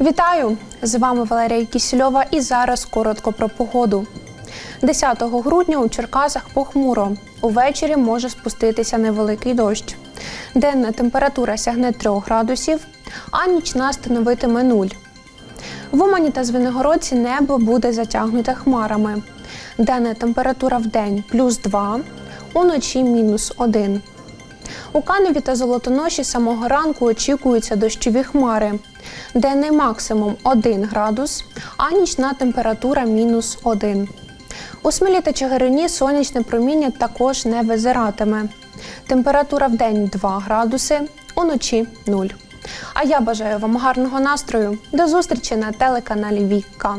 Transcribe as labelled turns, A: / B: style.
A: Вітаю! З вами Валерія Кісільова і зараз коротко про погоду. 10 грудня у Черкасах похмуро. Увечері може спуститися невеликий дощ. Денна температура сягне 3 градусів, а нічна становитиме 0. В Умані та Звенигородці небо буде затягнуте хмарами. Денна температура в день плюс 2, уночі мінус 1. У Каневі та Золотоноші самого ранку очікуються дощові хмари. Денний максимум 1 градус, а нічна температура мінус 1. У Смілі та Чигирині сонячне проміння також не визиратиме. Температура в день 2 градуси, уночі 0. А я бажаю вам гарного настрою. До зустрічі на телеканалі Вікка.